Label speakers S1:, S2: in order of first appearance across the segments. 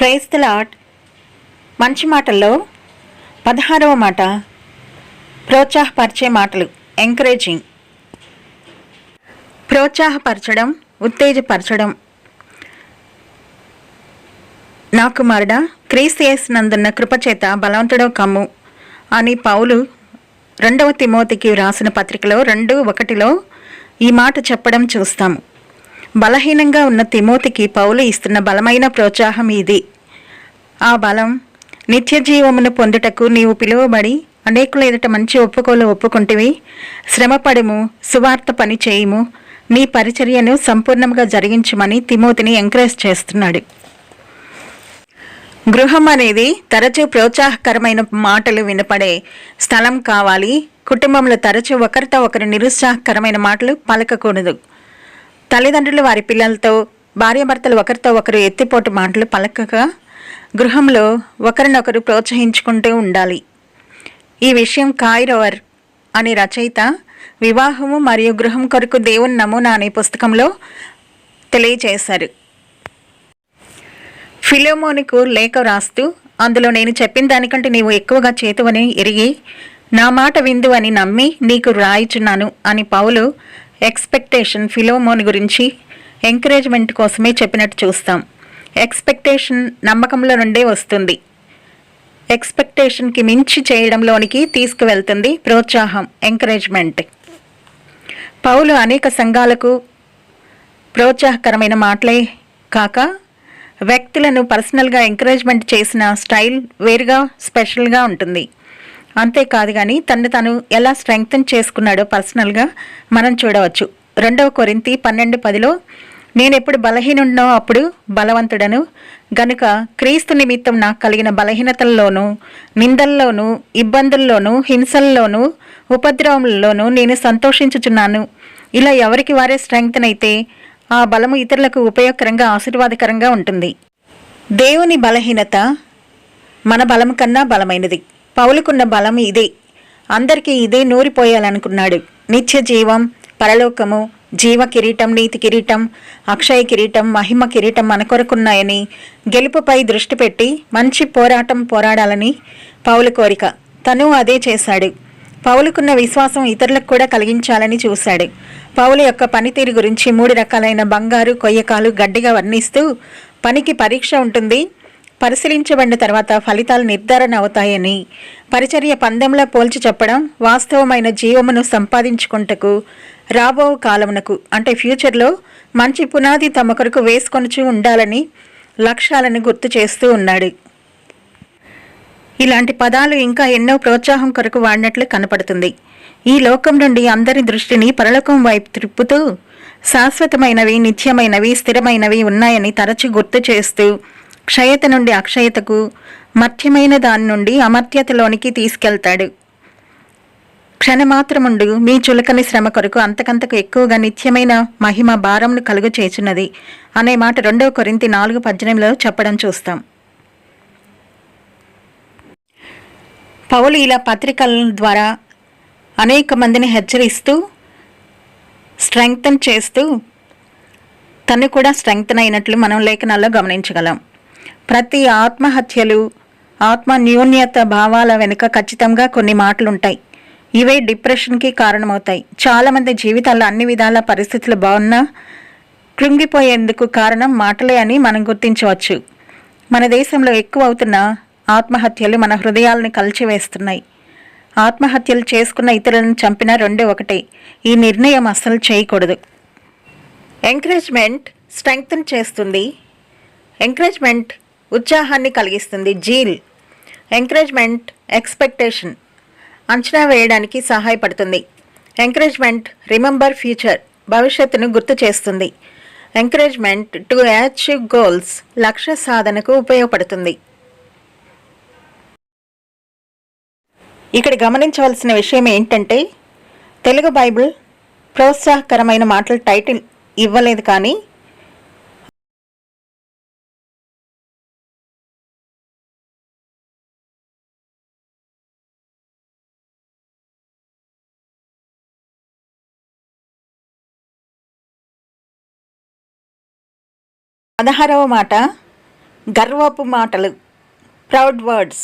S1: Praise the lot మంచి మాటల్లో పదహారవ మాట. ప్రోత్సాహపరిచే మాటలు. ఎంకరేజింగ్. ప్రోత్సాహపరచడం ఉత్తేజపరచడం. నా కుమారుడ క్రీస్తు యేసునందున్న కృపచేత బలవంతుడో కమ్ము. అని పౌలు రెండవ తిమోతికి రాసిన పత్రికలో రెండు ఒకటిలో ఈ మాట చెప్పడం చూస్తాము. బలహీనంగా ఉన్న తిమోతికి పౌలు ఇస్తున్న బలమైన ప్రోత్సాహం ఇది. ఆ బలం నిత్య జీవమును పొందుటకు నీవు పిలువబడి అనేకుల ఎదుట మంచి ఒప్పుకోలు ఒప్పుకుంటేవి. శ్రమపడుము సువార్త పని చేయుము. నీ పరిచర్యను సంపూర్ణంగా జరిగించమని తిమోతిని ఎంకరేజ్ చేస్తున్నాడు. గృహం అనేది తరచూ ప్రోత్సాహకరమైన మాటలు వినపడే స్థలం కావాలి. కుటుంబంలో తరచూ ఒకరితో ఒకరు నిరుత్సాహకరమైన మాటలు పలకకూడదు. తల్లిదండ్రులు వారి పిల్లలతో భార్యాభర్తలు ఒకరితో ఒకరు ఎత్తిపోటు మాటలు పలకగా గృహంలో ఒకరినొకరు ప్రోత్సహించుకుంటూ ఉండాలి. ఈ విషయం కాయిరోవర్ అనే రచయిత వివాహము మరియు గృహం కొరకు దేవుని నమూనా అనే పుస్తకంలో తెలియచేశారు ఫిలోమోనికు లేఖ రాస్తూ అందులో నేను చెప్పిన దానికంటే నీవు ఎక్కువగా చేతువని ఎరిగి నా మాట విందు అని నమ్మి నీకు రాయిచున్నాను అని పౌలు ఎక్స్పెక్టేషన్ ఫిలోమోని గురించి ఎంకరేజ్మెంట్ కోసమే చెప్పినట్టు చూస్తాం. ఎక్స్పెక్టేషన్ నమ్మకంలో నుండే వస్తుంది. ఎక్స్పెక్టేషన్కి మించి చేయడంలోనికి తీసుకువెళ్తుంది ప్రోత్సాహం ఎంకరేజ్మెంట్. పౌలు అనేక సంఘాలకు ప్రోత్సాహకరమైన మాటలే కాక వ్యక్తులను పర్సనల్గా ఎంకరేజ్మెంట్ చేసిన స్టైల్ వేరుగా స్పెషల్గా ఉంటుంది. అంతేకాదు కానీ తను తను ఎలా స్ట్రెంగ్తన్ చేసుకున్నాడో పర్సనల్గా మనం చూడవచ్చు. రెండవ కొరింతి పన్నెండు పదిలో నేను ఎప్పుడు బలహీనున్నో అప్పుడు బలవంతుడను. గనుక క్రీస్తు నిమిత్తం నాకు కలిగిన బలహీనతల్లోనూ నిందల్లోనూ ఇబ్బందుల్లోనూ హింసల్లోనూ ఉపద్రవంలోనూ నేను సంతోషించుచున్నాను. ఇలా ఎవరికి వారే స్ట్రెంగ్తన్ అయితే ఆ బలము ఇతరులకు ఉపయోగకరంగా ఆశీర్వాదకరంగా ఉంటుంది. దేవుని బలహీనత మన బలం కన్నా బలమైనది. పౌలుకున్న బలం ఇదే. అందరికీ ఇదే నూరిపోయాలనుకున్నాడు. నిత్య జీవం పరలోకము జీవ కిరీటం నీతి కిరీటం అక్షయ కిరీటం మహిమ కిరీటం మన కొరకున్నాయని గెలుపుపై దృష్టి పెట్టి మంచి పోరాటం పోరాడాలని పౌలు కోరిక. తను అదే చేశాడు. పౌలుకున్న విశ్వాసం ఇతరులకు కూడా కలిగించాలని చూశాడు. పౌలు యొక్క పనితీరు గురించి మూడు రకాలైన బంగారు కొయ్యకాలు గడ్డిగా వర్ణిస్తూ పనికి పరీక్ష ఉంటుంది పరిశీలించబడిన తర్వాత ఫలితాలు నిర్ధారణ అవుతాయని పరిచర్య పందెంలో పోల్చి చెప్పడం వాస్తవమైన జీవమును సంపాదించుకుంటకు రాబో కాలమునకు అంటే ఫ్యూచర్లో మంచి పునాది తమ కొరకు వేసుకొనుచూ ఉండాలని లక్ష్యాలను గుర్తు చేస్తూ ఉన్నాడు. ఇలాంటి పదాలు ఇంకా ఎన్నో ప్రోత్సాహం కొరకు వాడినట్లు కనపడుతుంది. ఈ లోకం నుండి అందరి దృష్టిని పరలోకం వైపు త్రిప్పుతూ శాశ్వతమైనవి నిత్యమైనవి స్థిరమైనవి ఉన్నాయని తరచు గుర్తు చేస్తూ క్షయత నుండి అక్షయతకు మర్త్యమైన దాని నుండి అమర్త్యతలోనికి తీసుకెళ్తాడు. క్షణమాత్రముండు మీ చులకని శ్రమ కొరకు అంతకంతకు ఎక్కువగా నిత్యమైన మహిమ భారంను కలుగు చేచున్నది అనే మాట రెండవ కొరింతి నాలుగు పద్దెనిమిదిలో చెప్పడం చూస్తాం. పౌలు ఇలా పత్రికల ద్వారా అనేక మందిని హెచ్చరిస్తూ స్ట్రెంగ్తన్ చేస్తూ తను కూడా స్ట్రెంగ్తన్ అయినట్లు మనం లేఖనాల్లో గమనించగలం. ప్రతి ఆత్మహత్యలు ఆత్మ న్యూన్యత భావాల వెనుక ఖచ్చితంగా కొన్ని మాటలుంటాయి. ఇవే డిప్రెషన్కి కారణమవుతాయి. చాలామంది జీవితాల్లో అన్ని విధాల పరిస్థితులు బాగున్నా కృంగిపోయేందుకు కారణం మాటలే అని మనం గుర్తించవచ్చు. మన దేశంలో ఎక్కువ అవుతున్న ఆత్మహత్యలు మన హృదయాలను కలిచివేస్తున్నాయి. ఆత్మహత్యలు చేసుకున్న ఇతరులను చంపిన రెండు ఒకటే. ఈ నిర్ణయం అస్సలు చేయకూడదు. ఎంకరేజ్మెంట్ స్ట్రెంగ్తన్ చేస్తుంది. ఎంకరేజ్మెంట్ ఉత్సాహాన్ని కలిగిస్తుంది. జీల్ ఎంకరేజ్మెంట్ ఎక్స్పెక్టేషన్ అంచనా వేయడానికి సహాయపడుతుంది. ఎంకరేజ్మెంట్ రిమెంబర్ ఫ్యూచర్ భవిష్యత్తును గుర్తు చేస్తుంది. ఎంకరేజ్మెంట్ టు అచీవ్ గోల్స్ లక్ష్య సాధనకు ఉపయోగపడుతుంది. ఇక్కడ గమనించవలసిన విషయం ఏంటంటే తెలుగు బైబిల్ ప్రోత్సాహకరమైన మాటల టైటిల్ ఇవ్వలేదు కానీ పదహారవ మాట గర్వపు మాటలు ప్రౌడ్ వర్డ్స్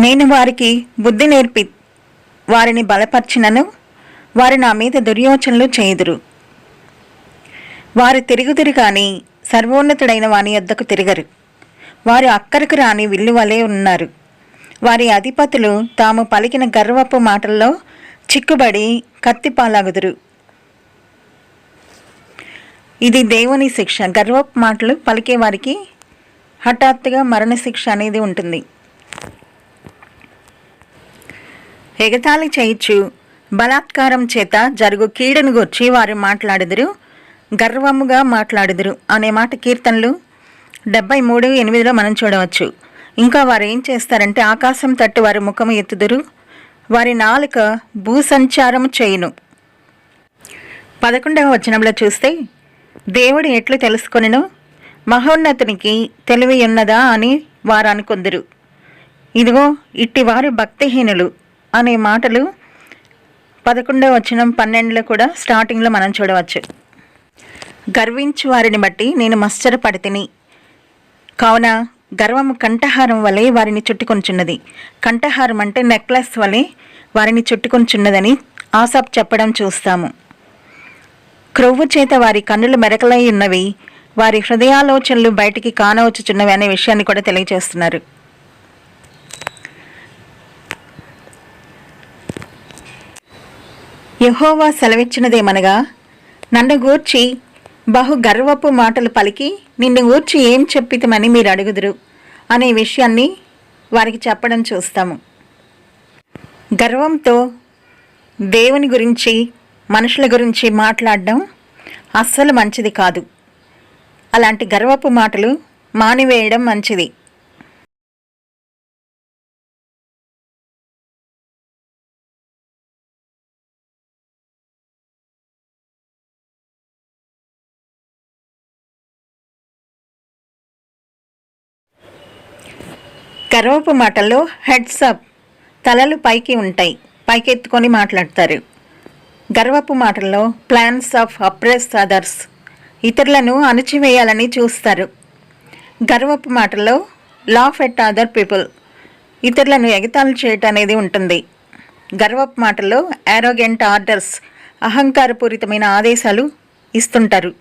S1: నేను వారికి బుద్ధి నేర్పి వారిని బలపర్చినను వారు నా మీద దుర్యోచనలు చేయుదురు. వారు తిరుగుదురు కానీ సర్వోన్నతుడైన వాని యొద్దకు తిరగరు. వారు అక్కరకు రాని విల్లు వలె ఉన్నారు. వారి అధిపతులు తాము పలికిన గర్వపు మాటల్లో చిక్కుబడి కత్తిపాలాగుదురు. ఇది దేవుని శిక్ష. గర్వపు మాటలు పలికే వారికి హఠాత్తుగా మరణశిక్ష అనేది ఉంటుంది. ఎగతాళి చేయొచ్చు బలాత్కారం చేత జరుగు కీడును గొచ్చి వారు మాట్లాడుదురు గర్వముగా మాట్లాడుదురు అనే మాట కీర్తనలు డెబ్బై మూడు ఎనిమిదిలో మనం చూడవచ్చు. ఇంకా వారు ఏం చేస్తారంటే ఆకాశం తట్టు వారి ముఖము ఎత్తుదురు వారి నాలుక భూసంచారం చేయును. పదకొండవ వచనంలో చూస్తే దేవుడు ఎట్లు తెలుసుకొనను? మహోన్నతునికి తెలివి ఉన్నదా అని వారు అనుకుందరు ఇదిగో ఇట్టివారు భక్తిహీనులు అనే మాటలు పదకొండవ వచనం పన్నెండులో కూడా స్టార్టింగ్లో మనం చూడవచ్చు. గర్వించు వారిని బట్టి నేను మశ్చరపడితిని. కావున గర్వము కంఠహారం వలె వారిని చుట్టుకొంచున్నది. కంఠహారం అంటే నెక్లెస్ వలె వారిని చుట్టుకొంచున్నదని ఆసాప్ చెప్పడం చూస్తాము. క్రొవ్వు చేత వారి కన్నులు మెరకలై ఉన్నవి వారి హృదయాలోచనలు బయటికి కానవచ్చుచున్నవి అనే విషయాన్ని కూడా తెలియజేస్తున్నారు. యహోవా సెలవిచ్చినదేమనగా నన్ను గూర్చి బహు గర్వపు మాటలు పలికి నిన్ను గూర్చి ఏం చెప్పితమని మీరు అడుగుదురు అనే విషయాన్ని వారికి చెప్పడం చూస్తాము. గర్వంతో దేవుని గురించి మనుషుల గురించి మాట్లాడడం అస్సలు మంచిది కాదు. అలాంటి గర్వపు మాటలు మానివేయడం మంచిది. గర్వపు మాటల్లో హెడ్స్ అప్ తలలు పైకి ఉంటాయి. పైకెత్తుకొని మాట్లాడతారు. గర్వపు మాటల్లో ప్లాన్స్ ఆఫ్ అప్రెస్ అదర్స్ ఇతరులను అణచివేయాలని చూస్తారు. గర్వపు మాటల్లో లాఫ్ ఎట్ అదర్ పీపుల్ ఇతరులను ఎగతాళి చేయటం అనేది ఉంటుంది. గర్వపు మాటల్లో యారోగెంట్ ఆర్డర్స్ అహంకారపూరితమైన ఆదేశాలు ఇస్తుంటారు.